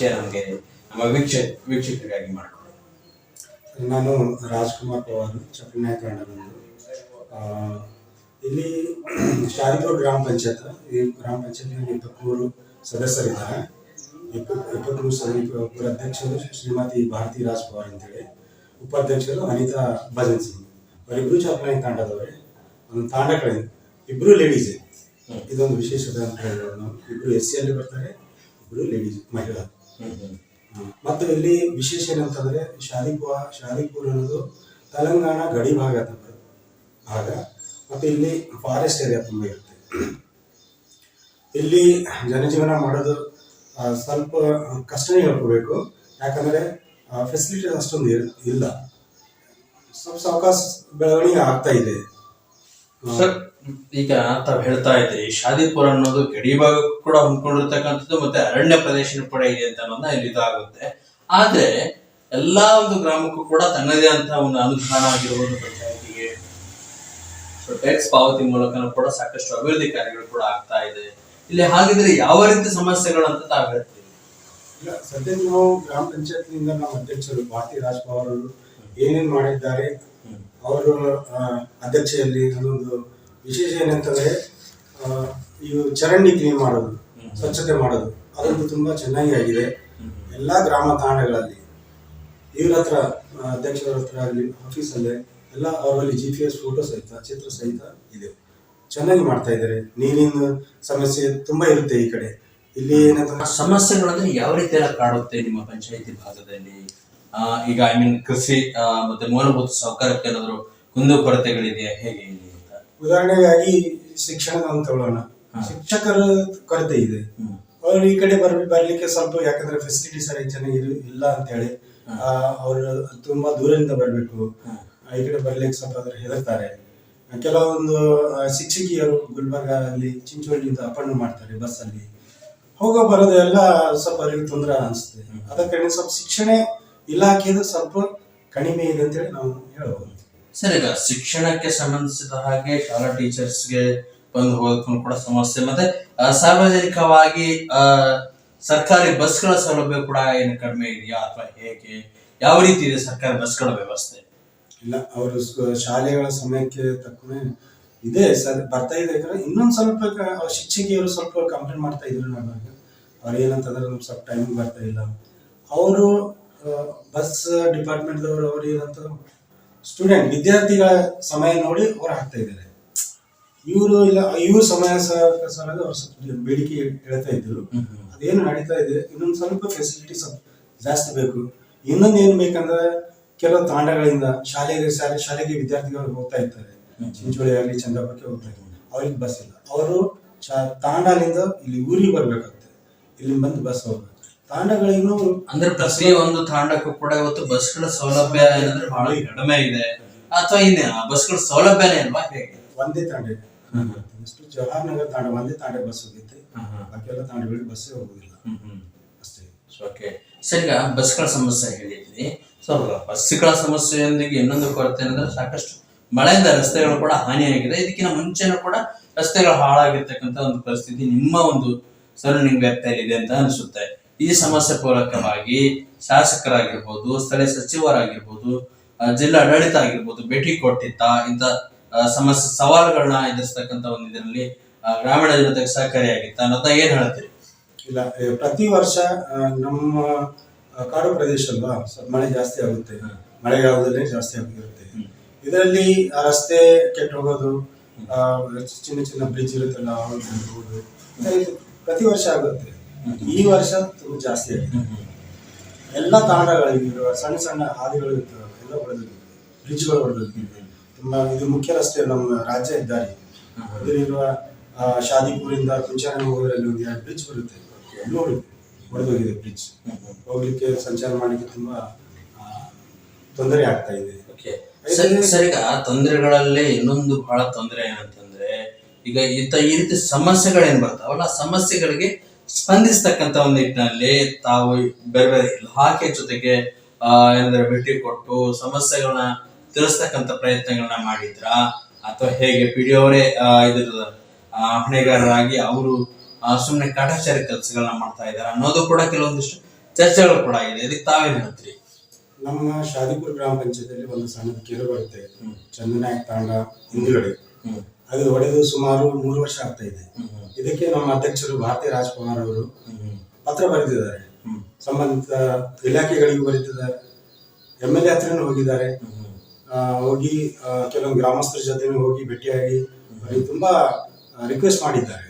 ಪರಿಚಯ ನಮಗೆ ನಮ್ಮ ವೀಕ್ಷ ವೀಕ್ಷಕರಿಗಾಗಿ ಮಾಡಿಕೊಡಿ ನಾನು ರಾಜ್ಕುಮಾರ್ ಪವಾರ್ ಚಪ್ಪನಾಯ ಇಲ್ಲಿ ಶಾರಿಪುರ ಗ್ರಾಮ ಪಂಚಾಯತ್ ಈ ಗ್ರಾಮ ಪಂಚಾಯತ್ನಲ್ಲಿ ಇಪ್ಪತ್ತ್ಮೂರು ಸದಸ್ಯರಿದ್ದಾರೆ. ಇಪ್ಪತ್ತು ಇಪ್ಪತ್ತ್ಮೂರು ಸದಸ್ಯ ಒಬ್ಬರ ಅಧ್ಯಕ್ಷರು ಶ್ರೀಮತಿ ಭಾರತಿ ರಾಜ್ ಪವಾರ್ ಅಂತೇಳಿ ಉಪಾಧ್ಯಕ್ಷರು ಅನಿತಾ ಭಜನ್ ಸಿಂಗ್. ಅವರಿಬ್ಬರು ಚಪ್ಪನಾಯ ತಾಂಡದವರೇ. ಒಂದು ತಾಂಡ ಕಡೆ ಇಬ್ಬರು ಲೇಡೀಸೇ ಇದೊಂದು ವಿಶೇಷತೆ ಅಂತ ಹೇಳ್ಬೋದು ನಾವು ಇಬ್ಬರು ಎಸ್ ಸಿಯಲ್ಲಿ ಬರ್ತಾರೆ ಇಬ್ಬರು ಲೇಡೀಸ್ ಮಹಿಳಾ. ಮತ್ತು ಇಲ್ಲಿ ವಿಶೇಷ ಏನಂತಂದ್ರೆ ಶಾದಿಪುರ ಶಾದಿಪುರ ಅನ್ನೋದು ತೆಲಂಗಾಣ ಗಡಿ ಭಾಗ. ಭಾಗ. ಮತ್ತು ಇಲ್ಲಿ ಫಾರೆಸ್ಟ್ ಏರಿಯಾ ತುಂಬ ಇರುತ್ತೆ. ಇಲ್ಲಿ ಜನಜೀವನ ಮಾಡೋದು ಸ್ವಲ್ಪ ಕಷ್ಟನೇ ಹೇಳ್ಕೋಬೇಕು. ಯಾಕಂದ್ರೆ ಫೆಸಿಲಿಟಿ ಅಷ್ಟೊಂದು ಇಲ್ಲ. ಸ್ವಲ್ಪ ಸಾವಕಾಶ ಬೆಳವಣಿಗೆ ಆಗ್ತಾ ಇದೆ. ಸರ್ ಈಗ ತಾವು ಹೇಳ್ತಾ ಇದ್ರಿ ಶಾದಿಪುರ ಅನ್ನೋದು ಗಡಿ ಭಾಗಕ್ಕೂ ಕೂಡ ಹೊಂದ್ಕೊಂಡಿರ್ತಕ್ಕಂಥದ್ದು ಮತ್ತೆ ಅರಣ್ಯ ಪ್ರದೇಶ ಕೂಡ ಇದೆ ಅಂತ ಅನ್ನೋದನ್ನ ಇಲ್ಲಿ ಇದಾಗುತ್ತೆ. ಆದ್ರೆ ಎಲ್ಲಾ ಒಂದು ಗ್ರಾಮಕ್ಕೂ ಕೂಡ ತನ್ನದೇ ಅಂತ ಒಂದು ಅನುದಾನ ಆಗಿರ್ಬೋದು ಪಂಚಾಯತಿಗೆ ಟ್ಯಾಕ್ಸ್ ಪಾವತಿ ಮೂಲಕ ಕೂಡ ಸಾಕಷ್ಟು ಅಭಿವೃದ್ಧಿ ಕಾರ್ಯಗಳು ಕೂಡ ಆಗ್ತಾ ಇದೆ. ಇಲ್ಲಿ ಹಾಗಿದ್ರೆ ಯಾವ ರೀತಿ ಸಮಸ್ಯೆಗಳು ಅಂತ ತಾವು ಹೇಳ್ತೀವಿ ಇಲ್ಲ ಸದ್ಯ ನಾವು ಗ್ರಾಮ ಪಂಚಾಯತ್ನಿಂದ ನಮ್ಮ ಅಧ್ಯಕ್ಷರು ಭಾರತಿ ರಾಜ್ ಪವಾರ್ ಅವರು ಏನೇನು ಮಾಡಿದ್ದಾರೆ ಅವರು ಅಧ್ಯಕ್ಷೆಯಲ್ಲಿ ಅದೊಂದು ವಿಶೇಷ ಏನಂತಂದ್ರೆ ಆ, ಇವು ಚರಂಡಿ ಕ್ಲೀನ್ ಮಾಡೋದು ಸ್ವಚ್ಛತೆ ಮಾಡೋದು ಅದಂತೂ ತುಂಬಾ ಚೆನ್ನಾಗಿ ಆಗಿದೆ. ಎಲ್ಲಾ ಗ್ರಾಮ ತಾಣಗಳಲ್ಲಿ ಇವ್ರ ಹತ್ರ ಅಧ್ಯಕ್ಷರ ಹತ್ರ ಆಗಲಿ ಆಫೀಸಲ್ಲೇ ಎಲ್ಲ ಅವರಲ್ಲಿ ಜಿ ಪಿ ಎಸ್ ಫೋಟೋ ಸಹಿತ ಚಿತ್ರ ಸಹಿತ ಇದೆ. ಚೆನ್ನಾಗಿ ಮಾಡ್ತಾ ಇದ್ದಾರೆ. ನೀರಿನ ಸಮಸ್ಯೆ ತುಂಬಾ ಇರುತ್ತೆ ಈ ಕಡೆ. ಇಲ್ಲಿ ಏನಂತ ಸಮಸ್ಯೆಗಳಂದ್ರೆ ಯಾವ ರೀತಿ ಎಲ್ಲ ಕಾಡುತ್ತೆ ನಿಮ್ಮ ಪಂಚಾಯತಿ ಭಾಗದಲ್ಲಿ? ಆ, ಈಗ ಐ ಮೀನ್ ಕೃಷಿ ಮತ್ತೆ ಮೂಲಭೂತ ಸೌಕರ್ಯಕ್ಕೆ ಏನಾದ್ರು ಕುಂದು ಕೊರತೆಗಳಿದೆಯಾ? ಹೇಗೆ ಉದಾಹರಣೆಗಾಗಿ ಶಿಕ್ಷಣದ ಅಂತ ತಗೊಳ್ಳೋಣ ಶಿಕ್ಷಕರ ಕೊರತೆ ಇದೆ. ಅವ್ರು ಈ ಕಡೆ ಬರ್ ಬರ್ಲಿಕ್ಕೆ ಸ್ವಲ್ಪ ಯಾಕಂದ್ರೆ ಫೆಸಿಲಿಟಿ ಸರಿ ಚೆನ್ನಾಗಿ ಇಲ್ಲ ಅಂತ ಹೇಳಿ ಅವರು ತುಂಬಾ ದೂರದಿಂದ ಬರಬೇಕು. ಈ ಕಡೆ ಬರ್ಲಿಕ್ಕೆ ಸ್ವಲ್ಪ ಅದ್ರ ಹೆದರ್ತಾರೆ. ಕೆಲವೊಂದು ಶಿಕ್ಷಕಿಯರು ಗುಲ್ಬರ್ಗ ಅಲ್ಲಿ ಚಿಂಚೋಳಿಯಿಂದ ಅಪಾಯಿಂಟ್ ಮಾಡ್ತಾರೆ ಬಸ್ ಅಲ್ಲಿ ಹೋಗೋ ಬರೋದು ಎಲ್ಲ ಸ್ವಲ್ಪ ಅವರಿಗೆ ತೊಂದರೆ ಅನಿಸುತ್ತೆ. ಅದಕ್ಕೆ ಕಾರಣ ಸ್ವಲ್ಪ ಶಿಕ್ಷಣ ಇಲಾಖೆದು ಸ್ವಲ್ಪ ಕಡಿಮೆ ಇದೆ ಅಂತೇಳಿ ನಾವು ಹೇಳ್ಬೋದು. ಸರ್ ಶಿಕ್ಷಣಕ್ಕೆ ಸಂಬಂಧಿಸಿದ ಹಾಗೆ ಶಾಲಾ ಟೀಚರ್ಸ್ಗೆ ಬಂದು ಹೋಗೋದಕ್ಕೂ ಕೂಡ ಸಮಸ್ಯೆ. ಮತ್ತೆ ಸಾರ್ವಜನಿಕವಾಗಿ ಆ, ಸರ್ಕಾರಿ ಬಸ್ಗಳ ಸೌಲಭ್ಯ ಕೂಡ ಏನು ಕಡಿಮೆ ಇದೆಯಾ ಅಥವಾ ಹೇಗೆ? ಯಾವ ರೀತಿ ಇದೆ ಸರ್ಕಾರಿ ಬಸ್ಗಳ ವ್ಯವಸ್ಥೆ? ಇಲ್ಲ ಅವರು ಶಾಲೆಗಳ ಸಮಯಕ್ಕೆ ತಕ್ಕನೆ ಇದೆ ಸರ್ ಬರ್ತಾ ಇದೆ. ಇನ್ನೊಂದು ಸ್ವಲ್ಪ ಶಿಕ್ಷಕಿಯರು ಸ್ವಲ್ಪ ಕಂಪ್ಲೇಂಟ್ ಮಾಡ್ತಾ ಇದ್ರು ನಮಗೆ ಅವ್ರು ಏನಂತಂದ್ರೆ ನಮ್ಗೆ ಸ್ವಲ್ಪ ಟೈಮಿಗೆ ಬರ್ತಾ ಇಲ್ಲ. ಅವರು ಬಸ್ ಡಿಪಾರ್ಟ್ಮೆಂಟ್ದವರು ಅವ್ರು ಏನಂತ ಸ್ಟೂಡೆಂಟ್ ವಿದ್ಯಾರ್ಥಿಗಳ ಸಮಯ ನೋಡಿ ಅವ್ರು ಹಾಕ್ತಾ ಇದ್ದಾರೆ. ಇವರು ಇಲ್ಲ ಇವ್ರ ಸಮಯ ಸ- ಸಲುವಾಗಿ ಅವ್ರು ಸ್ವಲ್ಪ ಬೇಡಿಕೆ ಹೇಳ್ತಾ ಇದ್ರು. ಅದೇನು ನಡೀತಾ ಇದೆ ಇನ್ನೊಂದು ಸ್ವಲ್ಪ ಫೆಸಿಲಿಟಿ ಸ್ವಲ್ಪ ಜಾಸ್ತಿ ಬೇಕು. ಇನ್ನೊಂದು ಏನು ಬೇಕಂದ್ರೆ ಕೆಲವು ತಾಂಡಗಳಿಂದ ಶಾಲೆಗೆ ಶಾಲೆ ಶಾಲೆಗೆ ವಿದ್ಯಾರ್ಥಿಗಳು ಹೋಗ್ತಾ ಇರ್ತಾರೆ. ಚಿಂಚೋಳಿ ಆಗಲಿ ಚಂದ್ರಪಕ್ಕೆ ಹೋಗ್ತಾ ಇದ್ದಾರೆ ಅವ್ರಿಗೆ ಬಸ್ ಇಲ್ಲ. ಅವರು ತಾಂಡಾಲಿಂದ ಇಲ್ಲಿ ಊರಿಗೆ ಬರ್ಬೇಕಾಗ್ತದೆ ಇಲ್ಲಿ ಬಂದು ಬಸ್ ಹೋಗ್ಬೇಕು. ತಾಂಡಗಳಿಗೂ ಅಂದ್ರೆ ಪ್ರತಿ ಒಂದು ತಾಂಡಕ್ಕೂ ಕೂಡ ಇವತ್ತು ಬಸ್ಗಳ ಸೌಲಭ್ಯ ಏನಂದ್ರೆ ಬಹಳ ಕಡಿಮೆ ಇದೆ. ಅಥವಾ ಇನ್ನ ಬಸ್ಗಳ ಸೌಲಭ್ಯನೇ ಅಲ್ವಾ ಹೇಗೆ? ಒಂದೇ ತಾಂಡ ಎಷ್ಟು ಜವಾಹರ್ ನಗರ್ ತಾಂಡ ಒಂದೇ ತಾಂಡ ಬಸ್ ಹೋಗುತ್ತೆ. ಬಾಕಿ ಎಲ್ಲ ತಾಂಡಗಳಿಗೆ ಬಸ್ಸೇ ಹೋಗುದಿಲ್ಲ. ಅಷ್ಟೇ. ಓಕೆ ಸರಿ ಬಸ್ಗಳ ಸಮಸ್ಯೆ ಹೇಳಿದ್ವಿ ಸೊ ಬಸ್ಗಳ ಸಮಸ್ಯೆಯೊಂದಿಗೆ ಇನ್ನೊಂದು ಕೊರತೆ ಏನಂದ್ರೆ ಸಾಕಷ್ಟು ಮಳೆಯಿಂದ ರಸ್ತೆಗಳು ಕೂಡ ಹಾನಿಯಾಗಿದೆ. ಇದಕ್ಕಿಂತ ಮುಂಚೆನೂ ಕೂಡ ರಸ್ತೆಗಳು ಹಾಳಾಗಿರ್ತಕ್ಕಂಥ ಒಂದು ಪರಿಸ್ಥಿತಿ ನಿಮ್ಮ ಒಂದು ಸರೌಂಡಿಂಗ್ ವ್ಯಾಪ್ತಿಯಲ್ಲಿ ಇದೆ ಅಂತ ಅನಿಸುತ್ತೆ. ಈ ಸಮಸ್ಯೆ ಪೂರಕವಾಗಿ ಶಾಸಕರಾಗಿರ್ಬೋದು ಸ್ಥಳೀಯ ಸಚಿವರಾಗಿರ್ಬೋದು ಜಿಲ್ಲಾ ಆಡಳಿತ ಆಗಿರ್ಬೋದು ಭೇಟಿ ಕೊಟ್ಟಿದ್ದ ಇಂತ ಸಮಸ್ಯೆ ಸವಾಲುಗಳನ್ನ ಎದುರಿಸ್ತಕ್ಕಂಥ ಒಂದು ಇದರಲ್ಲಿ ಗ್ರಾಮೀಣ ಜನತೆಗೆ ಸಹಕಾರಿಯಾಗಿತ್ತ ಅನ್ನೋದನ್ನ ಏನ್ ಹೇಳ್ತೀರಿ? ಇಲ್ಲ ಪ್ರತಿ ವರ್ಷ ನಮ್ಮ ಕಾಡು ಪ್ರದೇಶ ಅಲ್ವಾ ಮಳೆ ಜಾಸ್ತಿ ಆಗುತ್ತೆ. ಮಳೆಗಾಲದಲ್ಲಿ ಜಾಸ್ತಿ ಆಗಿರುತ್ತೆ. ಇದರಲ್ಲಿ ರಸ್ತೆ ಕೆಟ್ಟ ಹೋಗೋದು ಚಿನ್ನ ಚಿನ್ನ ಬ್ರಿಡ್ಜ್ ಇರುತ್ತಲ್ಲ ಪ್ರತಿ ವರ್ಷ ಆಗುತ್ತೆ. ಈ ವರ್ಷ ಜಾಸ್ತಿ ಎಲ್ಲ ತಾಣಗಳಿಗಿರುವ ಸಣ್ಣ ಸಣ್ಣ ಹಾದಿಗಳು ಎಲ್ಲ ಹೊಡೆದಿದೆ ಬ್ರಿಡ್ಜ್ಗಳು ಹೊಡೆದಿದೆ ತುಂಬಾ ಇದು ಮುಖ್ಯ ರಸ್ತೆ ನಮ್ಮ ರಾಜ್ಯ ಹೆದ್ದಾರಿ. ಅದರಲ್ಲಿರುವ ಶಾದಿಪುರಿಂದ ಕುಂಚಾನ ಹೋಗೋದ್ರಲ್ಲಿ ಒಂದು ಎರಡು ಬ್ರಿಡ್ಜ್ ಬರುತ್ತೆ. ನೋಡಿ ಹೊಡೆದೋಗಿದೆ ಬ್ರಿಡ್ಜ್. ಹೋಗ್ಲಿಕ್ಕೆ ಸಂಚಾರ ಮಾಡಲಿಕ್ಕೆ ತುಂಬಾ ತೊಂದರೆ ಆಗ್ತಾ ಇದೆ. ಸರಿ ತೊಂದರೆಗಳಲ್ಲಿ ಇನ್ನೊಂದು ಬಹಳ ತೊಂದರೆ ಏನಂತಂದ್ರೆ, ಈಗ ಇಂಥ ಈ ರೀತಿ ಸಮಸ್ಯೆಗಳೇನ್ ಬರ್ತಾವಲ್ಲ ಸಮಸ್ಯೆಗಳಿಗೆ ಸ್ಪಂದಿಸ್ತಕ್ಕಂತ ಒಂದು ನಿಟ್ಟಿನಲ್ಲಿ ತಾವು ಬೇರೆ ಬೇರೆ ಇಲಾಖೆ ಜೊತೆಗೆ ಆ ಏನಂದ್ರೆ ಭೇಟಿ ಕೊಟ್ಟು ಸಮಸ್ಯೆಗಳನ್ನ ತಿಳಿಸ್ತಕ್ಕಂತ ಪ್ರಯತ್ನಗಳನ್ನ ಮಾಡಿದ್ರಾ ಅಥವಾ ಹೇಗೆ ಪಿ ಡಿ ಅವರೇ ಇದ್ರ ಹೊಣೆಗಾರರಾಗಿ ಅವರು ಸುಮ್ಮನೆ ಕಾಟಾಚಾರಿ ಕೆಲಸಗಳನ್ನ ಮಾಡ್ತಾ ಇದ್ದಾರೆ ಅನ್ನೋದು ಕೂಡ ಕೆಲವೊಂದಿಷ್ಟು ಚರ್ಚೆಗಳು ಕೂಡ ಇದೆ ಇದಕ್ಕೆ ತಾವೇನ್ ಹೇಳ್ತೀರಿ? ನಮ್ಮ ಶಾದಿಪುರ ಗ್ರಾಮ ಪಂಚಾಯತಿಯಲ್ಲಿ ಒಂದು ಸಣ್ಣ ಕೆರೆ ಬರುತ್ತೆ. ಚಂದನಾಯಕ್ ತಾಂಡ ಹಿಂದುಗಡೆ. ಹ್ಮ್. ಅದು ಹೊಡೆದು ಸುಮಾರು ಮೂರು ವರ್ಷ ಆಗ್ತಾ ಇದೆ. ಇದಕ್ಕೆ ನಮ್ಮ ಅಧ್ಯಕ್ಷರು ಭಾರತೀಯ ರಾಜ್ಕುಮಾರ್ ಅವರು ಪತ್ರ ಬರೆದಿದ್ದಾರೆ. ಸಂಬಂಧಿತ ಇಲಾಖೆಗಳಿಗೂ ಬರೆದಿದ್ದಾರೆ ಎಂ ಎಲ್ ಎ ಹತ್ರನೂ ಹೋಗಿದ್ದಾರೆ. ಹೋಗಿ ಕೆಲವೊಂದು ಗ್ರಾಮಸ್ಥರ ಜೊತೆ ಹೋಗಿ ಭೇಟಿಯಾಗಿ ಅವರಿಗೆ ತುಂಬಾ ರಿಕ್ವೆಸ್ಟ್ ಮಾಡಿದ್ದಾರೆ.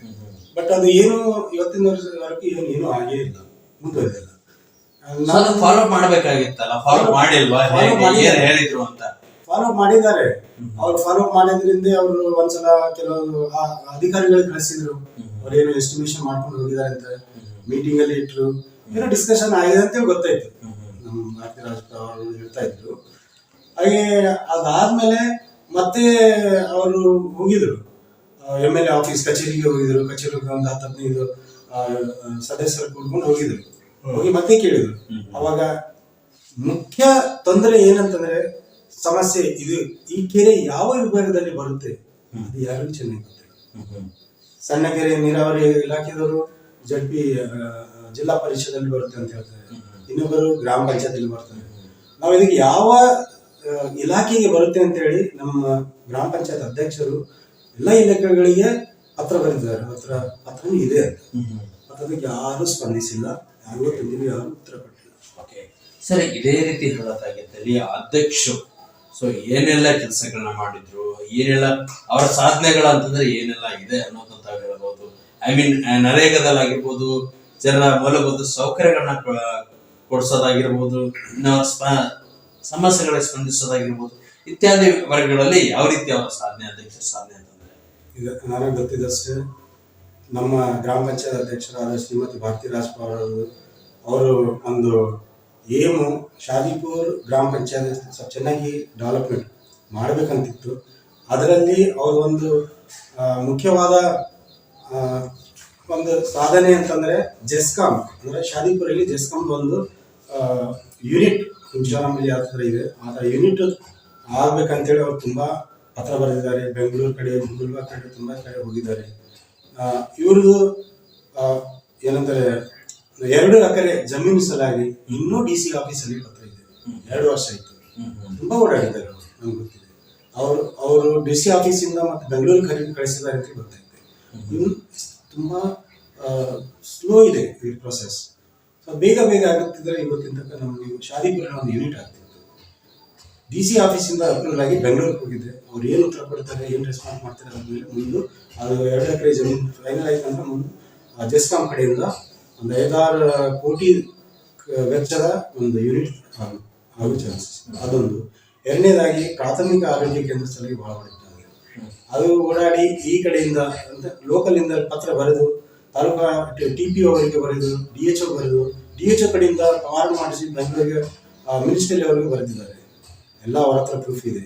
ಬಟ್ ಅದು ಏನು ಇವತ್ತಿನ ವರ್ಷದವರೆಗೂ ಏನು ಏನು ಆಗೇ ಇಲ್ಲ. ಮುಂದುವರೆದಿಲ್ಲ. ನಾನು ಫಾಲೋ ಮಾಡಬೇಕಾಗಿತ್ತಲ್ಲ? ಫಾಲೋ ಮಾಡಿಲ್ವಾ? ಹೇಳಿದ್ರು ಅಂತ? ಫಾಲೋ ಮಾಡಿದ್ದಾರೆ. ಅವ್ರು ಫಾಲೋ ಮಾಡಿದ್ರಿಂದ ಅವರು ಒಂದ್ಸಲ ಕೆಲವರು ಅಧಿಕಾರಿಗಳಿಗೆ ಕಳಿಸಿದ್ರು. ಅವ್ರೇನು ಎಸ್ಟಿಮೇಶನ್ ಮಾಡ್ಕೊಂಡು ಹೋಗಿದ್ದಾರೆ ಅಂತ ಮೀಟಿಂಗ್ ಅಲ್ಲಿ ಇಟ್ರು. ಏನೋ ಡಿಸ್ಕಷನ್ ಆಗಿದೆ ಅಂತ ಗೊತ್ತಾಯ್ತು. ನಮ್ಮ ಭಾರತೀಯ ರಾಜ್ ಅವರು ಹೇಳ್ತಾ ಇದ್ರು. ಹಾಗೆ ಅದಾದ್ಮೇಲೆ ಮತ್ತೆ ಅವರು ಹೋಗಿದ್ರು. ಎಂ ಎಲ್ ಎ ಆಫೀಸ್ ಕಚೇರಿಗೆ ಹೋಗಿದ್ರು. ಕಚೇರಿಗೆ ಒಂದು ಹತ್ತು ಹದಿನೈದು ಸದಸ್ಯರು ಕೂಡ್ಕೊಂಡು ಹೋಗಿದ್ರು. ಹೋಗಿ ಮತ್ತೆ ಕೇಳಿದ್ರು. ಅವಾಗ ಮುಖ್ಯ ತೊಂದರೆ ಏನಂತಂದ್ರೆ ಸಮಸ್ಯೆ ಇದು ಈ ಕೆರೆ ಯಾವ ವಿಭಾಗದಲ್ಲಿ ಬರುತ್ತೆ? ಅದು ಯಾರಿಗೂ ಚೆನ್ನಾಗಿ ಗೊತ್ತಿಲ್ಲ. ಸಣ್ಣ ಕೆರೆ ನೀರಾವರಿ ಇಲಾಖೆದವರು ಜಡ್ಪಿ ಜಿಲ್ಲಾ ಪರಿಷದಲ್ಲಿ ಬರುತ್ತೆ ಅಂತ ಹೇಳ್ತಾರೆ. ಇನ್ನೊಬ್ಬರು ಗ್ರಾಮ ಪಂಚಾಯತಿಯಲ್ಲಿ ಬರ್ತಾರೆ ನಾವು ಇದಕ್ಕೆ ಯಾವ ಇಲಾಖೆಗೆ ಬರುತ್ತೆ ಅಂತ ಹೇಳಿ ನಮ್ಮ ಗ್ರಾಮ ಪಂಚಾಯತ್ ಅಧ್ಯಕ್ಷರು ಎಲ್ಲ ಇಲಾಖೆಗಳಿಗೆ ಹತ್ರ ಬರೆದಿದ್ದಾರೆ. ಹತ್ರ ಪತ್ರನೂ ಇದೆ ಅಂತ. ಅದಕ್ಕೆ ಯಾರು ಸ್ಪಂದಿಸಿಲ್ಲ. ಯಾರಿಗೂ ತಂದಿಲ್ಲ ಯಾರು ಉತ್ತರ ಕೊಟ್ಟಿಲ್ಲ. ಓಕೆ. ಸರಿ ಇದೇ ರೀತಿ ಹೇಳೋದಾಗಿದ್ದಲ್ಲಿ ಅಧ್ಯಕ್ಷರು ಸೊ ಏನೆಲ್ಲ ಕೆಲಸಗಳನ್ನ ಮಾಡಿದ್ರು, ಏನೆಲ್ಲ ಅವರ ಸಾಧನೆಗಳು ಅಂತಂದ್ರೆ ಏನೆಲ್ಲ ಇದೆ ಅನ್ನೋದಂತ ಹೇಳ್ಬೋದು. ಐ ಮೀನ್ ನರೇಗಾದಲ್ಲಾಗಿರ್ಬೋದು ಜನರ ಮೂಲಭೂತ ಸೌಕರ್ಯಗಳನ್ನ ಕೊಡಿಸೋದಾಗಿರ್ಬೋದು ಸ್ಪ- ಸಮಸ್ಯೆಗಳಿಗೆ ಸ್ಪಂದಿಸೋದಾಗಿರ್ಬೋದು, ಇತ್ಯಾದಿ ವರ್ಗಗಳಲ್ಲಿ ಯಾವ ರೀತಿ ಅವರ ಸಾಧನೆ, ಅಧ್ಯಕ್ಷರ ಸಾಧನೆ ಅಂತಂದ್ರೆ? ಈಗ ನನಗೆ ಗೊತ್ತಿದ್ದಷ್ಟೇ, ನಮ್ಮ ಗ್ರಾಮ ಪಂಚಾಯತ್ ಅಧ್ಯಕ್ಷರಾದ ಶ್ರೀಮತಿ ಭಾರತಿ ರಾಜ್ಪಾಲ್ ಅವರು ಒಂದು ಏಮು ಶಾದಿಪುರ್ ಗ್ರಾಮ ಪಂಚಾಯತ್ ಸ್ವಲ್ಪ ಚೆನ್ನಾಗಿ ಡೆವಲಪ್ಮೆಂಟ್ ಮಾಡಬೇಕಂತಿತ್ತು. ಅದರಲ್ಲಿ ಅವರು ಒಂದು ಮುಖ್ಯವಾದ ಒಂದು ಸಾಧನೆ ಅಂತಂದ್ರೆ ಜೆಸ್ಕಾಮ್ ಅಂದರೆ ಶಾದಿಪುರಲ್ಲಿ ಜೆಸ್ಕಾಮ್ ಒಂದು ಯೂನಿಟ್ ಹುಂಚಾರಾಮಲ್ಲಿ ಯಾವ ಥರ ಇದೆ. ಆ ಥರ ಯೂನಿಟ್ ಆಗ್ಬೇಕಂತೇಳಿ ಅವ್ರು ತುಂಬ ಪತ್ರ ಬರೆದಿದ್ದಾರೆ. ಬೆಂಗಳೂರು ಕಡೆ ಗುಲ್ಬರ್ಗ ಕಡೆ, ತುಂಬ ಕಡೆ ಹೋಗಿದ್ದಾರೆ. ಇವ್ರದ್ದು ಏನಂತಾರೆ ಎರಡು ಎಕರೆ ಜಮೀನು ಸಲಾಗಿ ಇನ್ನೂ ಡಿ ಸಿ ಆಫೀಸಲ್ಲಿ ಪತ್ರ ಇದೆ. ಎರಡು ವರ್ಷ ಆಯ್ತು. ತುಂಬಾ ಓಡಾಡಿದ್ದಾರೆ ಅವರು ನಮ್ಗೆ ಗೊತ್ತಿದೆ. ಅವರು ಅವರು ಡಿ ಸಿ ಆಫೀಸಿಂದ ಮತ್ತೆ ಬೆಂಗಳೂರು ಖರೀದಿ ಕಳಿಸಿದ್ದಾರೆ ಅಂತ ಗೊತ್ತಾಯ್ತು. ಇನ್ನು ತುಂಬಾ ಸ್ಲೋ ಇದೆ ಈ ಪ್ರೊಸೆಸ್ ಸೊ ಬೇಗ ಬೇಗ ಆಗುತ್ತಿದ್ರೆ ಇವತ್ತಿನ ತನಕ ನಮಗೆ ಶಾದಿಪುರ ಒಂದು ಯೂನಿಟ್ ಆಗ್ತಿತ್ತು. ಡಿ ಸಿ ಆಫೀಸಿಂದ ಅಪ್ರೂವಲ್ ಆಗಿ ಬೆಂಗಳೂರಿಗೆ ಹೋಗಿದ್ದೆ ಅವ್ರು ಏನು ಉತ್ತರ ಕೊಡ್ತಾರೆ, ಏನು ರೆಸ್ಪಾನ್ಸ್ ಮಾಡ್ತಾರೆ ಅದ್ರ ಮೇಲೆ ಮುಂದೆ ಅದು ಎರಡು ಎಕರೆ ಜಮೀನು ಫೈನಲ್ ಆಯ್ತು ಅಂದ್ರೆ ಮುಂದೆ ಜೆಸ್ಕಾಂ ಕಡೆಯಿಂದ ಒಂದು ಐದಾರು ಕೋಟಿ ವೆಚ್ಚದ ಒಂದು ಯೂನಿಟ್ ಆಗು ಚಾನ್ಸಸ್ ಅದೊಂದು. ಎರಡನೇದಾಗಿ ಪ್ರಾಥಮಿಕ ಆರೋಗ್ಯ ಕೇಂದ್ರ ಸ್ಥಳಕ್ಕೆ ಬಹಳ ಹೊಡಿತಾರೆ ಅದು ಓಡಾಡಿ ಈ ಕಡೆಯಿಂದ ಅಂತ ಲೋಕಲಿಂದ ಪತ್ರ ಬರೆದು, ತಾಲೂಕಾ ಟಿ ಪಿ ಅವರಿಗೆ ಬರೆದು ಡಿ ಎಚ್ ಒ ಬರೆದು ಡಿ ಎಚ್ ಒ ಕಡೆಯಿಂದ ಪವಾರ್ ಮಾಡಿಸಿ ಬೆಂಗಳೂರಿಗೆ ಮಿನಿಸ್ಟ್ರಿ ಲೆವೆಲ್ಗೆ ಬರೆದಿದ್ದಾರೆ. ಎಲ್ಲ ಅವರ ಹತ್ರ ಪ್ರೂಫ್ ಇದೆ.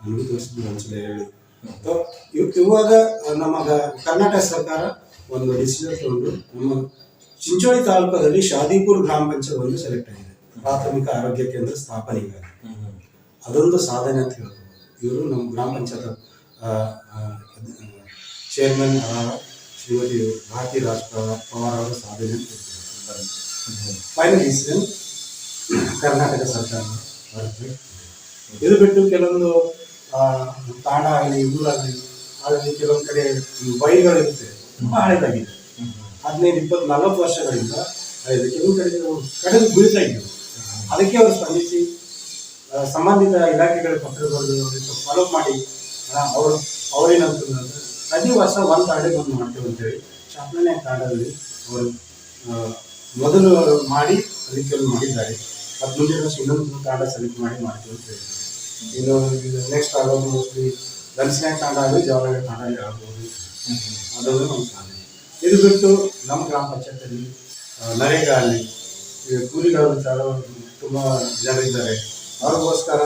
ನನಗೂ ತೋರಿಸಿದ್ರು ಒಂದ್ಸಲ ಹೇಳಿ. ಇವಾಗ ನಮ್ಮ ಕರ್ನಾಟಕ ಸರ್ಕಾರ ಒಂದು ಡಿಸಿಷನ್ ತಗೊಂಡು ನಮ್ಮ ಚಿಂಚೋಳಿ ತಾಲೂಕದಲ್ಲಿ ಶಾದಿಪುರ್ ಗ್ರಾಮ ಪಂಚಾಯತ್ ಒಂದು ಸೆಲೆಕ್ಟ್ ಆಗಿದೆ. ಪ್ರಾಥಮಿಕ ಆರೋಗ್ಯ ಕೇಂದ್ರ ಸ್ಥಾಪನೆಗಾಗಿ. ಅದೊಂದು ಸಾಧನೆ ಅಂತ ಹೇಳ್ಬೋದು. ಇವರು ನಮ್ಮ ಗ್ರಾಮ ಪಂಚಾಯತ್ ಚೇರ್ಮನ್ ಶ್ರೀಮತಿ ಭಾರತಿ ರಾಜ್ ಪವಾರ್ ಅವರ ಸಾಧನೆ ಅಂತ ಫೈನಲ್ ಕರ್ನಾಟಕ ಸರ್ಕಾರ ಬರುತ್ತೆ. ಇದು ಬಿಟ್ಟು ಕೆಲವೊಂದು ತಾಣ ಆಗಲಿ ಊರಾಗಲಿ ಆಗಲಿ ಕೆಲವೊಂದು ಕಡೆ ಬೈಗಳಿರುತ್ತೆ ತುಂಬ ಹಳೆದಾಗಿದೆ. ಹದಿನೈದು, ಇಪ್ಪತ್ತು, ನಲವತ್ತು ವರ್ಷಗಳಿಂದ ಕೆಲವು ಕಡೆ ಕಡೆದು ಬೀಳ್ತಾ ಇದ್ದರು ಅದಕ್ಕೆ ಅವರು ಸ್ಪಂದಿಸಿ ಸಂಬಂಧಿತ ಇಲಾಖೆಗಳ ಪತ್ರ ಬರೆದು ಅವರಿಗೆ ಫಾಲೋ ಮಾಡಿ. ಅವರು ಅವರೇನಂತಂದ್ರೆ ಪ್ರತಿ ವರ್ಷ ಒಂದು ತಾಳೆ ಬಂದು ಮಾಡ್ತೇವೆ ಅಂತೇಳಿ ಶಾಪನೆ ಕಾರ್ಡಲ್ಲಿ ಅವರು ಮೊದಲು ಮಾಡಿ, ಅದಕ್ಕೆ ಮಾಡಿದ್ದಾರೆ. ಅದು ಮುಂದಿನ ವರ್ಷ ಇನ್ನೊಂದು ತಾಂಡ ಸೆಲೆಕ್ಟ್ ಮಾಡಿ ಮಾಡ್ತೀವಿ ಅಂತ ಹೇಳಿ. ಇನ್ನು ನೆಕ್ಸ್ಟ್ ಆಗೋದು ಮೋಸ್ಟ್ಲಿ ದರ್ಶನ ತಾಂಡ ಆಗಲಿ ಜವಾಹರ್ ತಾಂಡ ಆಗ್ಬೋದು. ಅದೊಂದು ನಮ್ಮ ಸಾಧನೆ. ಇದು ಬಿಟ್ಟು ನಮ್ಮ ಗ್ರಾಮ ಪಂಚಾಯತಲ್ಲಿ ನರೇಗಾ ಅಲ್ಲಿ ಕೂಲಿಗಳು ತುಂಬ ಜನರಿದ್ದಾರೆ ಅವ್ರಿಗೋಸ್ಕರ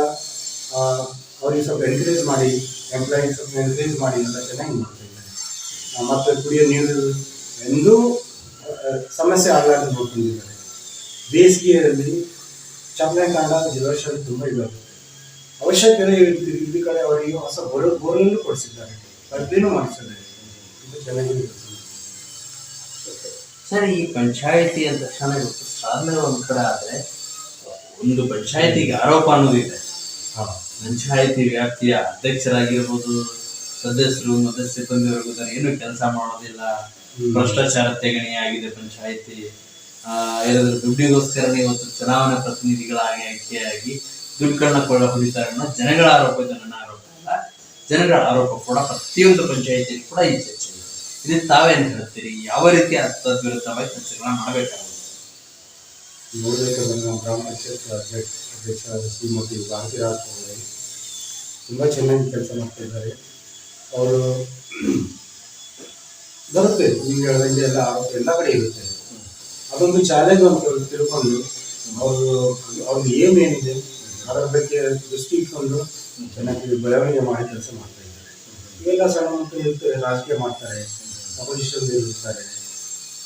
ಅವ್ರಿಗೆ ಸ್ವಲ್ಪ ಎನ್ಕರೇಜ್ ಮಾಡಿ ಎಂಪ್ಲಾಯೀಸ್ ಸ್ವಲ್ಪ ಎನ್ಕರೇಜ್ ಮಾಡಿ ಎಲ್ಲ ಚೆನ್ನಾಗಿ ಮಾಡ್ತಾ ಇದ್ದಾರೆ. ಮತ್ತು ಕುಡಿಯೋ ನೀರು ಎಂದೂ ಸಮಸ್ಯೆ ಆಗಲಾರ್ದು ನೋಡ್ಕೊಂಡಿದ್ದಾರೆ. ಬೇಸಿಗೆಯಲ್ಲಿ ಚಾಮರಾಜನಗರ ಜಲಾಶಯ ತುಂಬ ಇದ್ದಾರೆ ಅವಶ್ಯಕತೆ ಇದ್ದ ಕಡೆ ಅವರಿಗೆ ಹೊಸ ಬೋರ್ ಬೋರ್ವೆಲ್ ಕೊಡಿಸಿದ್ದಾರೆ. ಪೈಪ್ಲೈನು ಮಾಡಿಸಿದ್ದಾರೆ. ತುಂಬ. ಸರ್ ಈ ಪಂಚಾಯಿತಿ ಅಂತ ತಕ್ಷಣ ಗೊತ್ತು. ಸಾಧನೆ ಒಂದು ಕಡೆ ಆದರೆ ಒಂದು ಪಂಚಾಯಿತಿಗೆ ಆರೋಪ ಅನ್ನೋದು ಇದೆ. ಪಂಚಾಯಿತಿ ವ್ಯಾಪ್ತಿಯ ಅಧ್ಯಕ್ಷರಾಗಿರ್ಬೋದು ಸದಸ್ಯರು ಮತ್ತೆ ಸಿಬ್ಬಂದಿವರೆಗೂ ಏನು ಕೆಲಸ ಮಾಡೋದಿಲ್ಲ. ಭ್ರಷ್ಟಾಚಾರ ತೆಗಣಿಯಾಗಿದೆ ಪಂಚಾಯಿತಿ. ಆ ಏನಾದ್ರು ದುಡ್ಡಿಗೋಸ್ಕರ ಇವತ್ತು ಚುನಾವಣಾ ಪ್ರತಿನಿಧಿಗಳಾಗಿ ಆಯ್ಕೆಯಾಗಿ ದುಡ್ಡುಗಳನ್ನ ಕೊಡ ಹೊಡಿತಾರೆ ಅನ್ನೋ ಜನಗಳ ಆರೋಪ ಇದೆ. ನನ್ನ ಆರೋಪ ಅಲ್ಲ. ಜನಗಳ ಆರೋಪ ಕೂಡ ಪ್ರತಿಯೊಂದು ಪಂಚಾಯಿತಿಯಲ್ಲಿ ಕೂಡ ಈ ಚರ್ಚೆ ಇದೆ ತಾವೇನು ಹೇಳ್ತೀರಿ. ಯಾವ ರೀತಿ ತದ್ವಿರುದ್ಧವಾಗಿ ಕೆಲಸಗಳನ್ನ ಮಾಡಬೇಕಾಗುತ್ತೆ? ನೋಡಬೇಕಾದ್ರೆ ನಮ್ಮ ಗ್ರಾಮ ಅವರು ತುಂಬ ಚೆನ್ನಾಗಿ ಕೆಲಸ ಮಾಡ್ತಿದ್ದಾರೆ. ಅವರು ಬರುತ್ತೆ. ನೀವು ಹೇಳಿದಂಗೆ ಎಲ್ಲ ಎಲ್ಲ ಕಡೆ ಇರುತ್ತೆ. ಅದೊಂದು ಚಾಲೆಂಜ್ ಅಂತ ತಿಳ್ಕೊಂಡು ಅವರು ಅವ್ರಿಗೆ ಏಮ್ ಏನಿದೆ, ಅದರ ಬಗ್ಗೆ ದೃಷ್ಟಿ ಇಟ್ಕೊಂಡು ಚೆನ್ನಾಗಿ ಬೆಳವಣಿಗೆ ಮಾಡಿ ಕೆಲಸ ಮಾಡ್ತಾ ಇದ್ದಾರೆ. ಇವೆಲ್ಲ ಸಣ್ಣ ಮಕ್ಕಳು ರಾಜಕೀಯ ಮಾಡ್ತಾರೆ. ಅಪೋಸಿಷನ್ ಇರುತ್ತಾರೆ.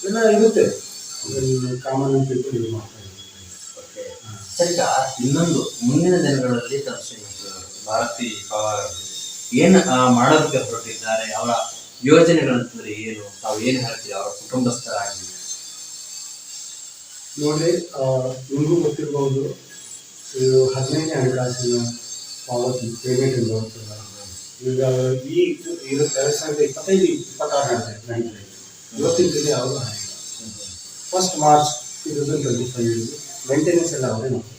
ಎಲ್ಲ ಇರುತ್ತೆ. ಕಾಮನ್ ಅಂತ ಇದು ಮಾಡ್ತಾ ಇದ್ದಾರೆ. ಸರ್ ಈಗ ಇನ್ನೊಂದು ಮುಂದಿನ ದಿನಗಳಲ್ಲಿ ಶ್ರೀಮತಿ ಭಾರತಿ ಪವಾರ್ ಏನು ಮಾಡೋದಕ್ಕೆ ಹೊರಟಿದ್ದಾರೆ ಅವರ ಯೋಜನೆಗಳಂತಂದ್ರೆ ಏನು ತಾವು ಏನು ಹೇಳ್ತೀರಿ ಅವರ ಕುಟುಂಬಸ್ಥರಾಗಿ? ನೋಡಿ ನಿಮಗೂ ಗೊತ್ತಿರಬಹುದು ಇದು ಹದಿನೈದನೇ ಹಣಕಾಸಿನ ಪಾವತಿ ಪೇಮೆಂಟ್ ಎಂದು ಈಗ ಈ ಇದು ಎರಡು ಸಾವಿರದ ಇಪ್ಪತ್ತೈದು, ಇಪ್ಪತ್ತಾರು ಇದೆ ಇವತ್ತಿನ ದಿನ ಅವರು first March two thousand twenty five maintenance ಎಲ್ಲ ಅವರೇ ಮಾಡ್ತಾರೆ.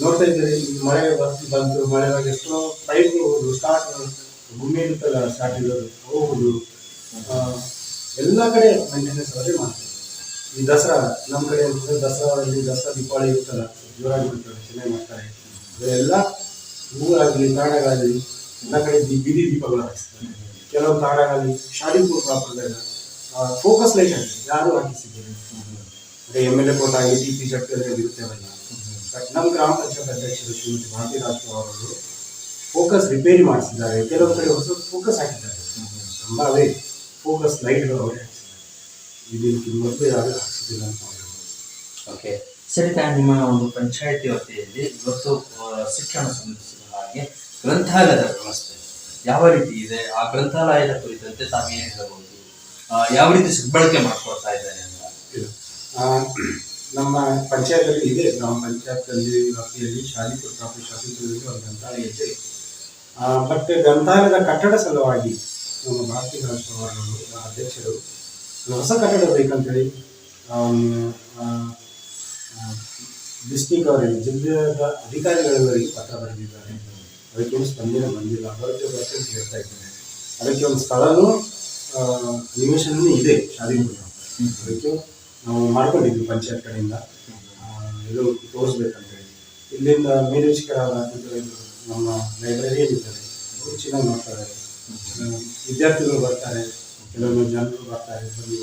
ನೋಡ್ತಾ ಇದ್ದೀರಿ ಮಳೆ ಬರ್ತು ಬಂತು ಮಳೆ ಎಷ್ಟೋ ಪೈಪ್ಗಳು ಸ್ಟಾರ್ಟ್ ಭೂಮಿ ಇರುತ್ತಲ್ಲ ಸ್ಟಾರ್ಟ್ ಇರೋದು, ಹೋಗೋದು. ಎಲ್ಲ ಕಡೆ ಮೇಂಟೆನೆನ್ಸ್ ಅವರೇ ಮಾಡ್ತಾರೆ. ಈ ದಸರಾ ನಮ್ಮ ಕಡೆ ದಸರಾದಲ್ಲಿ ದಸರಾ, ದೀಪಾವಳಿ ಇರುತ್ತಲ್ಲ ಜೋರಾಗಿ ಬಿಡ್ತಾರೆ ಚೆನ್ನಾಗಿ ಮಾಡ್ತಾರೆ. ಎಲ್ಲ ಊರಾಗಲಿ, ತಾಣಗಾಗಲಿ ಎಲ್ಲ ಕಡೆ ಬೀದಿ ದೀಪಗಳು ಕೆಲವು ತಾಣಗಾಗಲಿ ಶಾಲಿಪುರ ಪ್ರಾಪರ್ದಾಗ ಫೋಕಸ್ ಲೈಟ್ ಆಗಿದೆ ಯಾರು ಹಾಕಿಸಿದ್ದಾರೆ ಅದೇ ಎಂ ಎಲ್ ಎ ಕೋಟ್ ಆಗಿ ಟಿ ಪಿ ಶಕ್ತಿ ಇರುತ್ತೆ ಅವೆಲ್ಲ ಬಟ್ ನಮ್ಮ ಗ್ರಾಮ ಪಂಚಾಯತ್ ಅಧ್ಯಕ್ಷರು ಶ್ರೀಮತಿ ಭಾರತಿ ರಾಜ್ಕುಮಾರ್ ಅವರು ಫೋಕಸ್ ರಿಪೇರಿ ಮಾಡಿಸಿದ್ದಾರೆ. ಕೆಲವು ಕಡೆ ಹೊಸ ಫೋಕಸ್ ಹಾಕಿದ್ದಾರೆ. ತುಂಬ ಅವೇ ಫೋಕಸ್ ಲೈಟ್ಗಳು ಅವರೇ ಹಾಕಿಸಿದ್ದಾರೆ. ಇದಕ್ಕೆ ಮೊದಲು ಯಾರು ಅಂತ. ಓಕೆ ಸರಿ ನಿಮ್ಮ ಒಂದು ಪಂಚಾಯತಿ ವತಿಯಲ್ಲಿ ಇವತ್ತು ಶಿಕ್ಷಣ ಸಂಬಂಧಿಸಿದ ಹಾಗೆ ಗ್ರಂಥಾಲಯದ ವ್ಯವಸ್ಥೆ. ಯಾವ ರೀತಿ ಇದೆ? ಆ ಗ್ರಂಥಾಲಯದ ಕುರಿತಂತೆ ತಾವು ಹೇಳಬಹುದು ಯಾವ ರೀತಿ ಸದ್ಬಳಕೆ ಮಾಡ್ಕೊಳ್ತಾ ಇದ್ದಾರೆ ಅಂತ. ನಮ್ಮ ಪಂಚಾಯತಲ್ಲಿ ಇದೆ. ನಮ್ಮ ಪಂಚಾಯತ್ನಲ್ಲಿ, ವ್ಯಾಪ್ತಿಯಲ್ಲಿ ಶಾಲೆ ಪ್ರತಾಪ ಶಾಲಿಪುರದಲ್ಲಿ ಒಂದು ಗ್ರಂಥಾಲಯ ಇದೆ. ಬಟ್ ಗ್ರಂಥಾಲಯದ ಕಟ್ಟಡ ಸಲುವಾಗಿ ನಮ್ಮ ಭಾರತೀಯ ರಾಷ್ಟ್ರವಾದರು ಅಧ್ಯಕ್ಷರು ಹೊಸ ಕಟ್ಟಡ ಬೇಕಂತೇಳಿ ಡಿಸ್ಟಿಕ್ ಅವರಿಗೆ ಜಿಲ್ಲೆಯ ಅಧಿಕಾರಿಗಳವರಿಗೆ ಪತ್ರ ಬರೆದಿದ್ದಾರೆ ಅದಕ್ಕೆ ಒಂದು ಸ್ಪಂದನೆ ಬಂದಿಲ್ಲ. ಅಭಿವೃದ್ಧಿ ಬರುತ್ತೆ ಅಂತ ಹೇಳ್ತಾ ಇದ್ದಾರೆ. ಅದಕ್ಕೆ ಒಂದು ಸ್ಥಳನೂ ಆ, ಇದೆ ಶಾಲಿಪುರ ಅದಕ್ಕೆ ನಾವು ಮಾಡ್ಕೊಂಡಿದ್ವಿ ಪಂಚಾಯತ್ ಕಡೆಯಿಂದ. ಇದು ತೋರಿಸ್ಬೇಕಂತ ಹೇಳಿ. ಇಲ್ಲಿಂದ ಅತಿಥಿಗಳು ನಮ್ಮ ಲೈಬ್ರರಿಯಲ್ಲಿದ್ದಾರೆ ಅವರು ಚೆನ್ನಾಗಿ ಮಾಡ್ತಾರೆ ವಿದ್ಯಾರ್ಥಿಗಳು ಬರ್ತಾರೆ. ಕೆಲವೊಂದು ಜನರು ಬರ್ತಾರೆ. ಬಂದು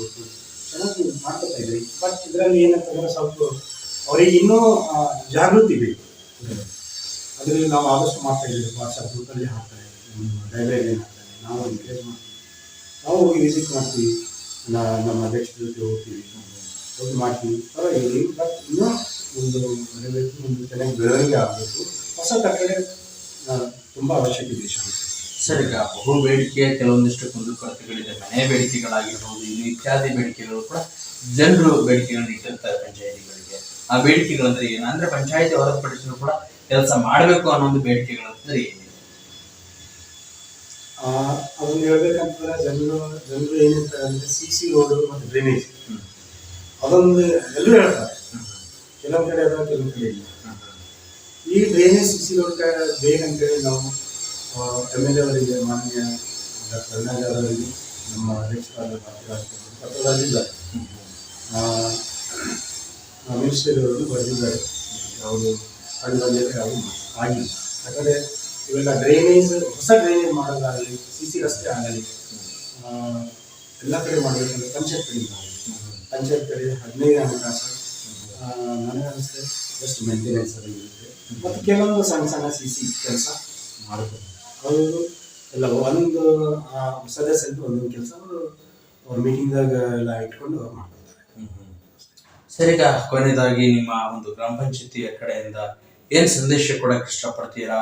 ಚೆನ್ನಾಗಿ ಮಾಡ್ಕೊತಾ ಇದ್ರಿ ಬಟ್ ಇದರಲ್ಲಿ ಏನಂತಂದ್ರೆ ಸ್ವಲ್ಪ ಅವರಿಗೆ ಇನ್ನೂ ಜಾಗೃತಿ ಬೇಕು. ಅದರಲ್ಲಿ ನಾವು ಆದಷ್ಟು ಮಾಡ್ತಾ ಇದ್ದೀವಿ. ವಾಟ್ಸಪ್ ಗ್ರೂಪಲ್ಲಿ ಹಾಕ್ತಾರೆ ಲೈಬ್ರರಿ ಹಾಕ್ತಾರೆ ನಾವು ಎನ್ಕರೇಜ್ ಮಾಡ್ತೀವಿ. ನಾವು ಹೋಗಿ ವಿಸಿಟ್ ಮಾಡ್ತೀವಿ. ನಮ್ಮ ಅಧ್ಯಕ್ಷರ ಜೊತೆ ಹೋಗ್ತೀವಿ. ಹೋಗಿ ಮಾಡ್ತೀವಿ. ಪರವಾಗಿಲ್ಲ. ಬಟ್ ಇನ್ನೂ ಒಂದು ಬರಬೇಕು ಒಂದು ಚೆನ್ನಾಗಿ ಬೆಳವಣಿಗೆ ಆಗಬೇಕು. ಹೊಸ ಕಟ್ಟಡ ತುಂಬ ಅವಶ್ಯಕ ಇದೆ ಸರ್, ಈಗ ಬಹು ಬೇಡಿಕೆ, ಕೆಲವೊಂದಿಷ್ಟು ಕುಂದುಕೊರತೆಗಳಿದೆ ಮನೆ ಬೇಡಿಕೆಗಳಾಗಿರ್ಬೋದು, ಇನ್ನು ಇತ್ಯಾದಿ ಬೇಡಿಕೆಗಳು ಕೂಡ ಜನರು ಬೇಡಿಕೆಗಳನ್ನ ಇಟ್ಟಿರ್ತಾರೆ ಪಂಚಾಯಿತಿಗಳಿಗೆ. ಆ ಬೇಡಿಕೆಗಳಂದ್ರೆ ಏನು? ಪಂಚಾಯಿತಿ ಪಂಚಾಯತಿ ಹೊರತುಪಡಿಸಲು ಕೂಡ ಕೆಲಸ ಮಾಡಬೇಕು ಅನ್ನೋ ಒಂದು ಬೇಡಿಕೆಗಳಂದ್ರೆ ಏನಿದೆ ಅದನ್ನ ಹೇಳ್ಬೇಕಂತಂದ್ರೆ ಜನರು ಜನರು ಏನಿರ್ತಾರೆ ಅಂದ್ರೆ ಸಿ ಸಿ ರೋಡ್ ಮತ್ತು ಡ್ರೈನೇಜ್ ಅದೊಂದು ಎಲ್ಲರೂ ಹೇಳ್ತಾರೆ. ಕೆಲವು ಕಡೆ ಅದ ಕೆಲವು ಕಡೆ ಇಲ್ಲ. ಈ ಡ್ರೈನೇಜ್ ಸಿ ಸಿ ರೋಡ್ ಬೇಕಂತೇಳಿ ನಾವು ಎಂ ಎಲ್ ಎ ಅವರಿಗೆ ಮಾನ್ಯ ಅರುಣಾಜ್ ಅವರಿಗೆ ನಮ್ಮ ಅಧ್ಯಕ್ಷರಾದ ಭಾರತೀಯ ಪತ್ರ ಬರೆದಿದ್ದಾರೆ. ಮಿನಿಸ್ಟರ್ ಅವರು ಬರೆದಿದ್ದಾರೆ. ಅವರು ಕಂಡು ಬಂದಿದೆ ಅವರು ಆಗಿಲ್ಲ. ಯಾಕಂದರೆ ಇವೆಲ್ಲ ಡ್ರೈನೇಜ್ ಹೊಸ ಡ್ರೈನೇಜ್ ಮಾಡೋದಾಗಲಿ ಸಿ ಸಿ ರಸ್ತೆ ಆಗಲಿ ಎಲ್ಲ ಕಡೆ ಮಾಡಬೇಕಂದ್ರೆ ಪಂಚಾಯತ್ ಆಗಲಿ ಪಂಚಾಯತ್ ಕಡೆ ಹದಿನೈದು ಆ, ನನಗೆ ಅನಿಸುತ್ತೆ ಜಸ್ಟ್ ಮೇಂಟೆನೆನ್ಸ್ ಅದು ಇರುತ್ತೆ. ಮತ್ತು ಕೆಲವೊಂದು ಸಣ್ಣ ಸಣ್ಣ ಸಿ ಸಿ ಕೆಲಸ ಮಾಡ್ತಾರೆ ಅವರು ಎಲ್ಲ ಒಂದು ಸದಸ್ಯರು ಒಂದೊಂದು ಕೆಲಸ ಅವರು ಅವ್ರ ಮೀಟಿಂಗ್ದಾಗ ಎಲ್ಲ ಇಟ್ಕೊಂಡು ಅವ್ರು ಮಾಡ್ತಾರೆ ಸರಿ ಕೊನೆಯದಾಗಿ ನಿಮ್ಮ ಒಂದು ಗ್ರಾಮ ಪಂಚಾಯತಿಯ ಕಡೆಯಿಂದ ಏನ್ ಸಂದೇಶ ಕೊಡಕ್ಕೆ ಇಷ್ಟಪಡ್ತೀರಾ?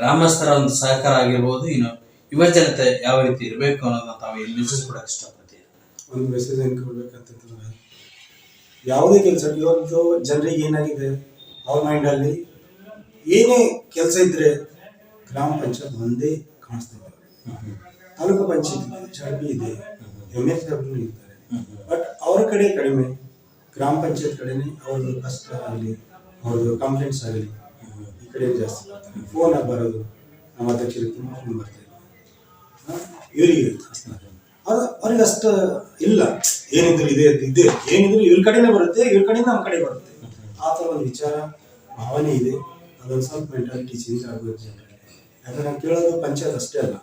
ಗ್ರಾಮಸ್ಥರ ಒಂದು ಸಹಕಾರ ಆಗಿರ್ಬೋದು, ಇನ್ನು ಯುವ ಜನತೆ ಯಾವ ರೀತಿ ಇರಬೇಕು ಅನ್ನೋದನ್ನ ತಾವು ಏನ್ ಮೆಸೇಜ್ ಕೊಡಕ್ಕೆ ಇಷ್ಟಪಡ್ತೀರಾ? ಒಂದು ಮೆಸೇಜ್ ಏನು ಕೊಡ್ಬೇಕಂತಂದ್ರೆ, ಯಾವುದೇ ಕೆಲಸ, ಇವತ್ತು ಜನರಿಗೆ ಏನಾಗಿದೆ? ಅವ್ರ ಮೈಂಡಲ್ಲಿ ಏನೇ ಕೆಲಸ ಇದ್ರೆ ಗ್ರಾಮ ಪಂಚಾಯತ್ ಒಂದೇ ಕಾಣಿಸ್ತಾ ಇದೆ. ತಾಲೂಕು ಪಂಚಾಯತ್ ಇದೆ ಎಂ ಎಸ್ ಇದ್ದಾರೆ ಬಟ್ ಅವ್ರ ಕಡೆ ಕಡಿಮೆ, ಗ್ರಾಮ ಪಂಚಾಯತ್ ಕಡೆನೆ ಅವ್ರದ್ದು ಕಷ್ಟ ಆಗಲಿ, ಅವ್ರದ್ದು ಕಂಪ್ಲೇಂಟ್ಸ್ ಆಗಲಿ ಕಡೆ ಜಾಸ್ತಿ ಫೋನ್ ಬರೋದು, ನಮ್ಮ ಅಧ್ಯಕ್ಷರಿಗೆ ತುಂಬ ಫೋನ್ ಬರ್ತಾ? ಇವರಿಗೆ ಅದು. ಅವ್ರಿಗೆ ಅಷ್ಟು ಇಲ್ಲ. ಏನಿದ್ರು ಇದೆ ಇದೆ. ಏನಿದ್ರು ಇವ್ರ ಕಡೆನೇ ಬರುತ್ತೆ, ಇವ್ರ ಕಡೆಯಿಂದ ನಮ್ಮ ಕಡೆ ಬರುತ್ತೆ. ಆ ಥರ ಒಂದು ವಿಚಾರ, ಭಾವನೆ ಇದೆ. ಅದೊಂದು ಸ್ವಲ್ಪ ಮೆಂಟಾಲಿಟಿ ಚೇಂಜ್ ಆಗಬೇಕು ಜನರಲ್ಲಿ. ಯಾಕಂದ್ರೆ ನಾವು ಕೇಳೋದು ಪಂಚಾಯತ್ ಅಷ್ಟೇ ಅಲ್ಲ.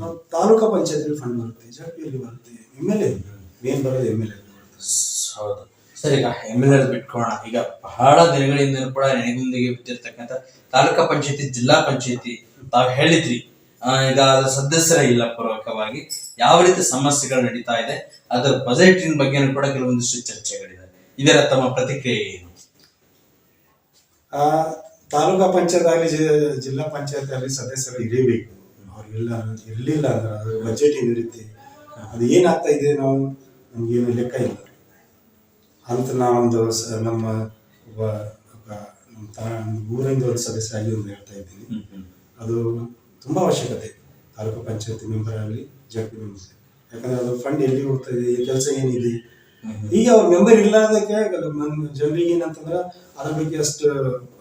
ನಾವು ತಾಲೂಕಾ ಪಂಚಾಯತ್ ಫಂಡ್ ಬರುತ್ತೆ ಜಡ್ಪಿಯಲ್ಲಿ ಬರುತ್ತೆ ಎಂ ಎಲ್ ಎ ಮೇನ್ ಬರೋದು ಎಂ ಎಲ್ ಎ ಹೌದು. ಸರ್, ಈಗ ಎಂ ಎಲ್ ಬಿಟ್ಕೋಣ ಈಗ ಬಹಳ ದಿನಗಳಿಂದ ಕೂಡ ನೆನೆಗುಂದಿಗೆ ಬಿದ್ದಿರ್ತಕ್ಕಂಥ ತಾಲೂಕಾ ಪಂಚಾಯತಿ, ಜಿಲ್ಲಾ ಪಂಚಾಯತಿ ತಾವು ಹೇಳಿದ್ರಿ. ಈಗ ಅದರ ಸದಸ್ಯರ ಇಲ್ಲ ಪೂರ್ವಕವಾಗಿ. ಯಾವ ರೀತಿ ಸಮಸ್ಯೆಗಳು ನಡೀತಾ ಇದೆ, ಅದರ ಬಜೆಟಿನ ಬಗ್ಗೆ ಕೂಡ ಕೆಲವೊಂದಿಷ್ಟು ಚರ್ಚೆಗಳಿದೆ ಇದರ ತಮ್ಮ ಪ್ರತಿಕ್ರಿಯೆ ಏನು? ತಾಲೂಕಾ ಪಂಚಾಯತ್ ಆಗಲಿ ಜಿಲ್ಲಾ ಪಂಚಾಯತ್ ಆಗಲಿ ಸದಸ್ಯರು ಇರಬೇಕು ಅವ್ರಿಗೆಲ್ಲ ಇರಲಿಲ್ಲ ಅಂದ್ರೆ ಬಜೆಟ್ ಬಜೆಟ್ ಏನಿರುತ್ತೆ? ಅದು ಏನಾಗ್ತಾ ಇದೆ ನಾವು ಏನು ಲೆಕ್ಕ ಇಲ್ಲ. ಅಂತ ನಾವೊಂದು ನಮ್ಮ ಒಬ್ಬ ಒಬ್ಬ ನಮ್ಮ ತಾ ಊರಿಂದ ಒಂದು ಸದಸ್ಯ ಆಗಿ ಒಂದು ಹೇಳ್ತಾ ಇದ್ದೀನಿ. ಅದು ತುಂಬ ಅವಶ್ಯಕತೆ ತಾಲೂಕು ಪಂಚಾಯತಿ ಮೆಂಬರ್ ಆಗಲಿ ಜಡ್ಪಿ ಮೆಂಬರ್ ಯಾಕಂದ್ರೆ ಅದು ಫಂಡ್ ಎಲ್ಲಿ ಹೋಗ್ತಾ ಇದೆ ಕೆಲಸ ಏನಿದೆ? ಈಗ ಅವ್ರ ಮೆಂಬರ್ ಇಲ್ಲದಕ್ಕೆ ಮನ್- ಜನರಿಗೆ ಏನಂತಂದ್ರೆ ಅದ್ರ ಬಗ್ಗೆ ಅಷ್ಟು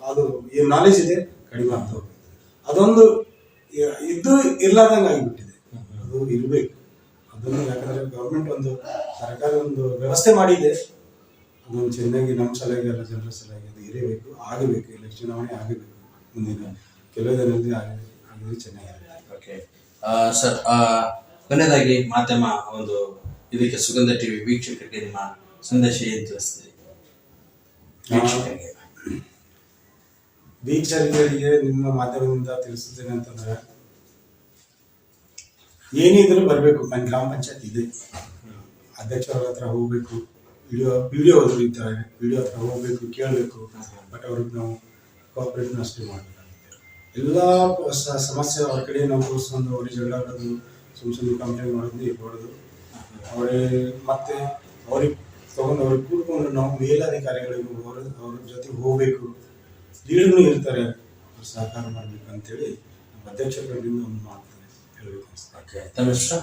ಅದು ಏನ್ ನಾಲೆಜ್ ಇದೆ ಕಡಿಮೆ ಅಂತ ಅದೊಂದು ಇದ್ದು ಇದು ಇರ್ಲಾರ್ದಂಗೆ ಆಗಿಬಿಟ್ಟಿದೆ. ಅದು ಇರಬೇಕು. ಅದನ್ನು ಯಾಕಂದ್ರೆ ಗೌರ್ಮೆಂಟ್ ಒಂದು ಸರ್ಕಾರ ಒಂದು ವ್ಯವಸ್ಥೆ ಮಾಡಿದೆ. ಅದೊಂದು ಚೆನ್ನಾಗಿ ನಮ್ಮ ಸಲಹೆ ಎಲ್ಲ ಜನರ ಸಲಹೆ ಅದು ಇರಬೇಕು ಆಗಬೇಕು ಇಲ್ಲ ಚುನಾವಣೆ ಆಗಬೇಕು ಮುಂದಿನ ಕೆಲವು ದಿನದಲ್ಲಿ ಆಗಬೇಕು. ಆಗಿದ್ರೆ ಚೆನ್ನಾಗಿರುತ್ತೆ ಓಕೆ ಸರ್ ಕೊನೆಯದಾಗಿ ಮಾಧ್ಯಮ ಒಂದು ಇದಕ್ಕೆ ಸುಗಂಧ ಟಿವಿ ವೀಕ್ಷಕರಿಗೆ ನಿಮ್ಮ ಸಂದೇಶ ಏನು ತಿಳಿಸ್ತೀರಿ? ವೀಕ್ಷಕರಿಗೆ ವೀಕ್ಷಕರಿಗೆ ನಿಮ್ಮ ಮಾಧ್ಯಮದಿಂದ ತಿಳಿಸುತ್ತೇನೆ ಅಂತಂದ್ರೆ ಏನಿದ್ರು ಬರಬೇಕು ಗ್ರಾಮ ಪಂಚಾಯತ್ ಇದೆ. ಅಧ್ಯಕ್ಷರ ಹತ್ರ ಹೋಗ್ಬೇಕು. ವಿಡಿಯೋ ವಿಡಿಯೋ ಅವರು ಇದ್ದಾರೆ ವಿಡಿಯೋ ಹತ್ರ ಹೋಗ್ಬೇಕು ಕೇಳಬೇಕು ಬಟ್ ಅವ್ರಿಗೆ ನಾವು ಕೋಆಪರೇಟ್ ಅಷ್ಟೇ ಮಾಡಬೇಕಾಗುತ್ತೆ. ಎಲ್ಲ ಸಮಸ್ಯೆ ಅವ್ರ ಕಡೆ ನಾವು ತೋರಿಸ್ಕೊಂಡು ಅವ್ರಿಗೆ ಜಗಳ ಆಡೋದು ಸುಮ್ ಸುಮ್ಮನೆ ಕಂಪ್ಲೇಂಟ್ ಮಾಡೋದು ಇರ್ಬೋದು ಅವರೇ ಮತ್ತೆ ಅವ್ರಿಗೆ ತಗೊಂಡು ಅವ್ರಿಗೆ ಕೂತ್ಕೊಂಡು ನಾವು ಮೇಲಧಿಕಾರಿಗಳಿಗೆ ಅವ್ರ ಅವ್ರ ಜೊತೆ ಹೋಗ್ಬೇಕು. ಲೀಡರ್ಗಳು ಇರ್ತಾರೆ ಅವ್ರು ಸಹಕಾರ ಮಾಡಬೇಕು ಅಂತೇಳಿ ನಮ್ಮ ಅಧ್ಯಕ್ಷರ ಕಡೆಯಿಂದ ಒಂದು ಮಾಡ್ತಾರೆ ಹೇಳಬೇಕು ಅನ್ಸುತ್ತೆ. ಓಕೆ ತಮ್ಮ ಹೆಸರು?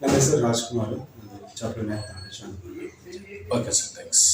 ನನ್ನ ಹೆಸರು ರಾಜ್ಕುಮಾರ್. ನಾನು ಚಾಪ್ಟರ್ ನ್ಯಾಯ ಶಾಂತಪುರ ಓಕೆ ಸರ್ ಥ್ಯಾಂಕ್ಸ್